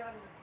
out of the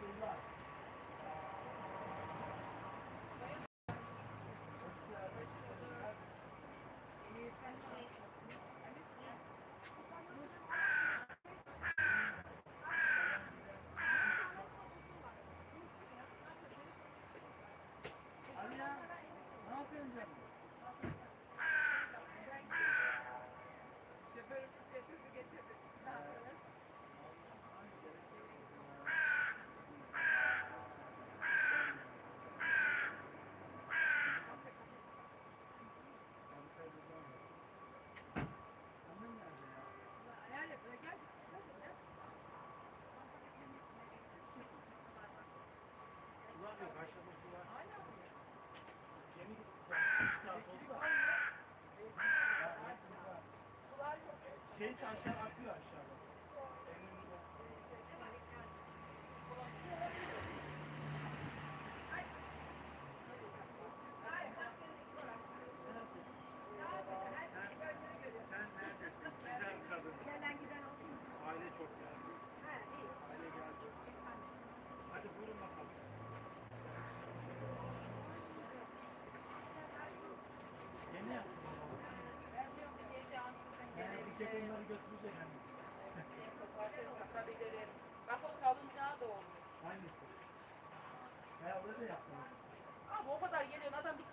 köpek onları götürecek. Kopartabilirim. Bak o salıncağı da olmuş. Aynısı. Ya öyle yaptım. Abi o kadar geliyor adam bir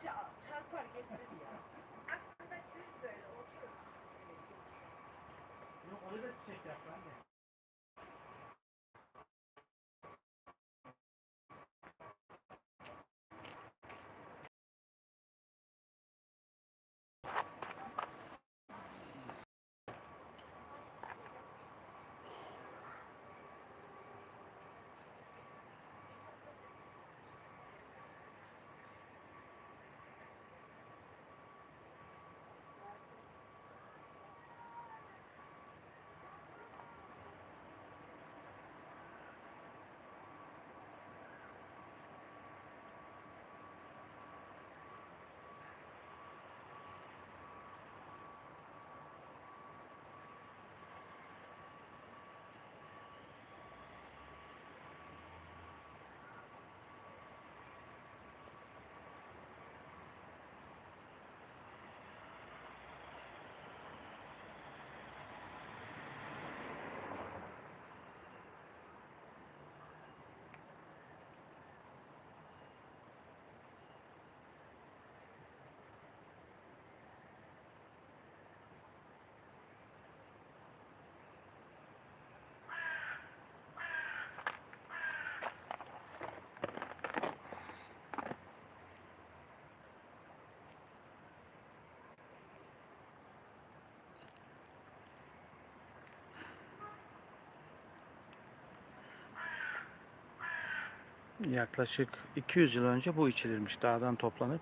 yaklaşık 200 yıl önce bu içilirmiş. Dağdan toplanıp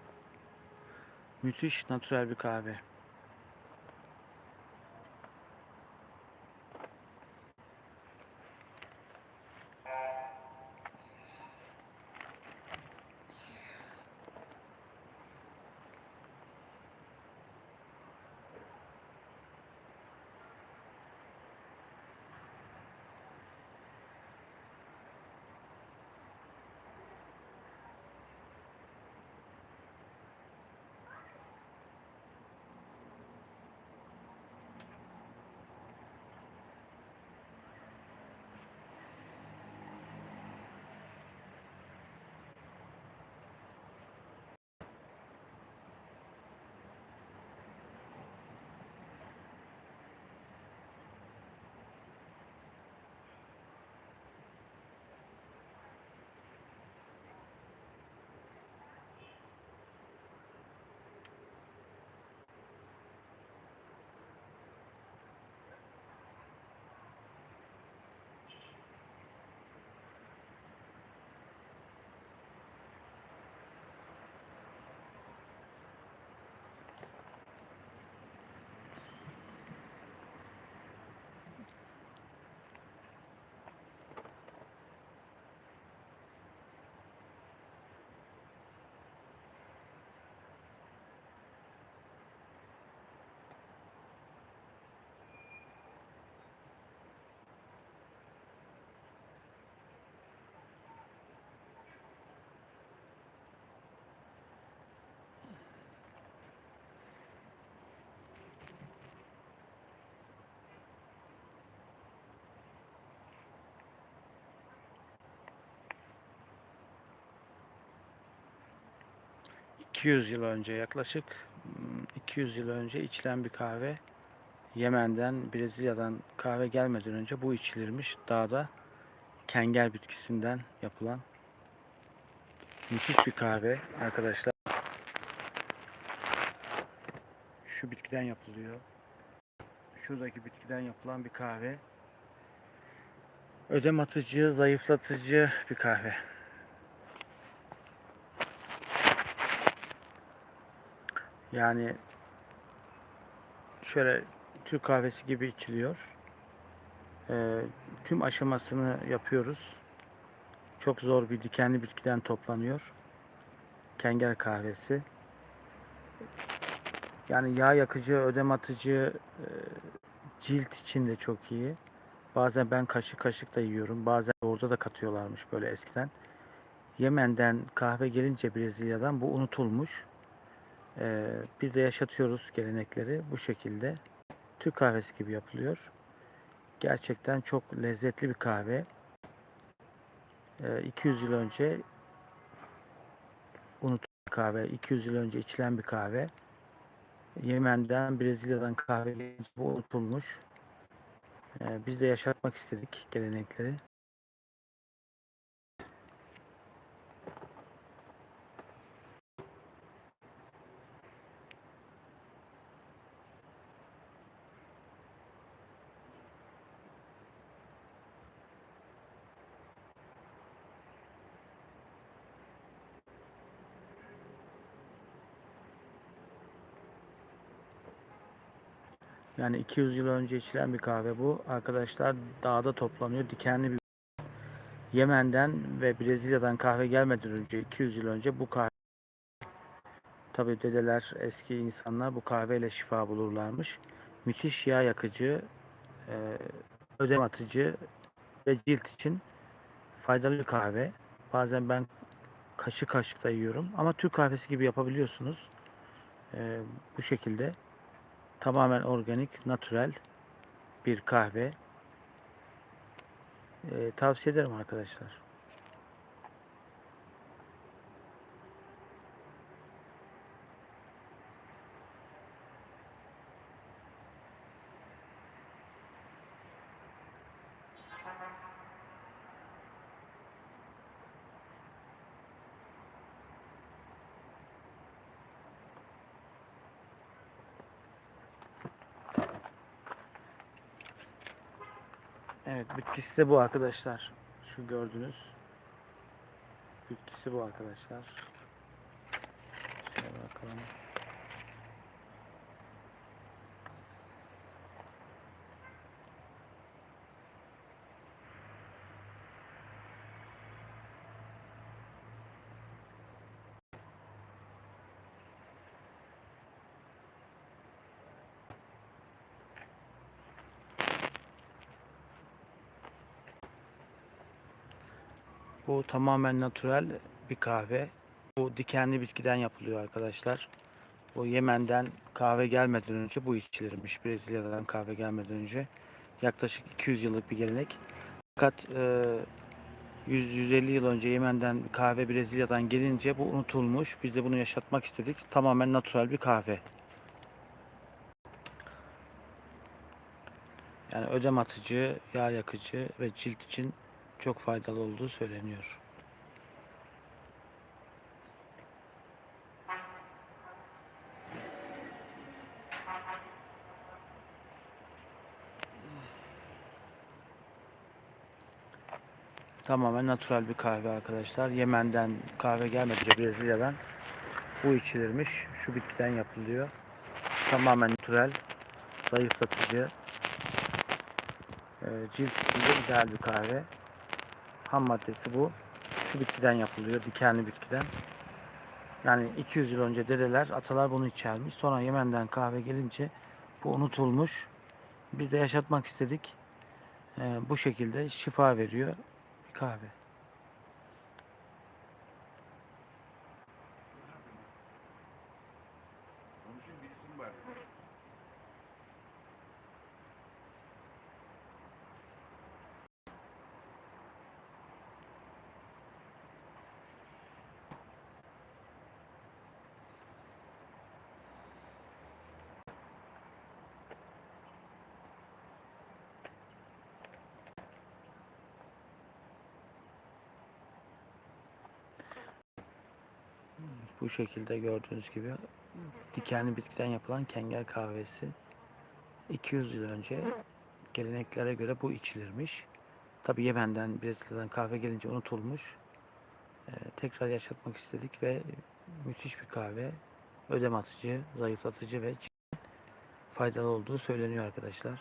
müthiş natürel bir kahve. 200 yıl önce yaklaşık mm, 200 yıl önce içilen bir kahve. Yemen'den, Brezilya'dan kahve gelmeden önce bu içilirmiş. Dağda kengel bitkisinden yapılan müthiş bir kahve arkadaşlar. Şu bitkiden yapılıyor. Şuradaki bitkiden yapılan bir kahve. Ödem atıcı, zayıflatıcı bir kahve. Yani şöyle Türk kahvesi gibi içiliyor. Ee, tüm aşamasını yapıyoruz. Çok zor bir dikenli bitkiden toplanıyor. Kengel kahvesi. Yani yağ yakıcı, ödem atıcı, e, cilt için de çok iyi. Bazen ben kaşık kaşık da yiyorum. Bazen orada da katıyorlarmış böyle eskiden. Yemen'den kahve gelince Brezilya'dan bu unutulmuş. Ee, biz de yaşatıyoruz gelenekleri bu şekilde. Türk kahvesi gibi yapılıyor. Gerçekten çok lezzetli bir kahve. Ee, 200 yıl önce unutulan kahve, 200 yıl önce içilen bir kahve. Yemen'den, Brezilya'dan kahve bu unutulmuş. Ee, biz de yaşatmak istedik gelenekleri. Yani 200 yıl önce içilen bir kahve bu. Arkadaşlar dağda toplanıyor. Dikenli bir Yemen'den ve Brezilya'dan kahve gelmeden önce 200 yıl önce bu kahve tabi dedeler eski insanlar bu kahveyle şifa bulurlarmış. Müthiş yağ yakıcı, e, ödem atıcı ve cilt için faydalı bir kahve. Bazen ben kaşık kaşık da yiyorum ama Türk kahvesi gibi yapabiliyorsunuz. E, bu şekilde tamamen organik, natürel bir kahve. Ee, tavsiye ederim arkadaşlar. Evet, bitkisi de bu arkadaşlar. Şu gördünüz. Bitkisi bu arkadaşlar. Şöyle bakalım. Bu tamamen natürel bir kahve. Bu dikenli bitkiden yapılıyor arkadaşlar. Bu Yemen'den kahve gelmeden önce bu içilirmiş. Brezilya'dan kahve gelmeden önce. Yaklaşık 200 yıllık bir gelenek. Fakat e, 100-150 yıl önce Yemen'den kahve Brezilya'dan gelince bu unutulmuş. Biz de bunu yaşatmak istedik. Tamamen natürel bir kahve. Yani ödem atıcı, yağ yakıcı ve cilt için çok faydalı olduğu söyleniyor. Tamamen natural bir kahve arkadaşlar. Yemen'den kahve gelmedi Brezilya'dan. Bu içilirmiş. Şu bitkiden yapılıyor. Tamamen natural, zayıflatıcı, e, cilt için de ideal bir kahve. Ham maddesi bu. Şu bitkiden yapılıyor. Dikenli bitkiden. Yani 200 yıl önce dedeler, atalar bunu içermiş. Sonra Yemen'den kahve gelince bu unutulmuş. Biz de yaşatmak istedik. Ee, bu şekilde şifa veriyor bir kahve. Bu şekilde gördüğünüz gibi dikenli bitkiden yapılan kengel kahvesi 200 yıl önce geleneklere göre bu içilirmiş. Tabi Yemen'den, Brezilya'dan kahve gelince unutulmuş. Ee, tekrar yaşatmak istedik ve müthiş bir kahve. Ödem atıcı, zayıflatıcı ve faydalı olduğu söyleniyor arkadaşlar.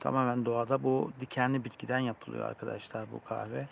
Tamamen doğada bu dikenli bitkiden yapılıyor arkadaşlar bu kahve.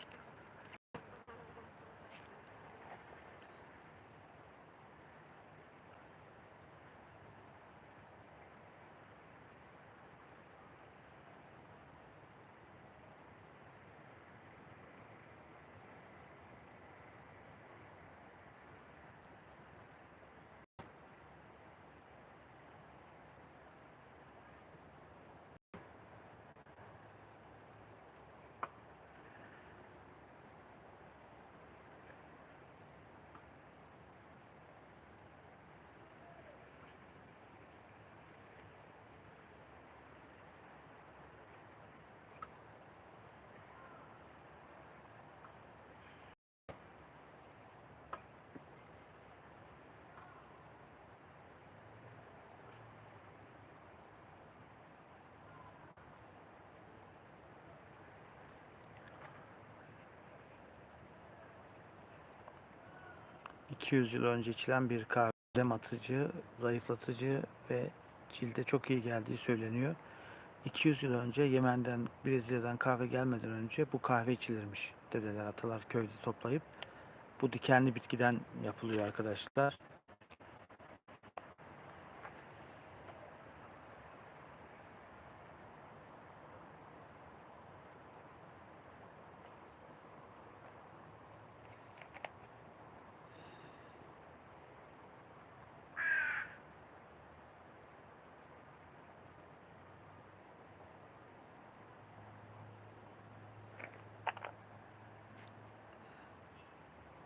...200 yıl önce içilen bir kahve ödem atıcı, zayıflatıcı ve cilde çok iyi geldiği söyleniyor. 200 yıl önce Yemen'den, Brezilya'dan kahve gelmeden önce bu kahve içilirmiş. Dedeler, atalar köyde toplayıp bu dikenli bitkiden yapılıyor arkadaşlar.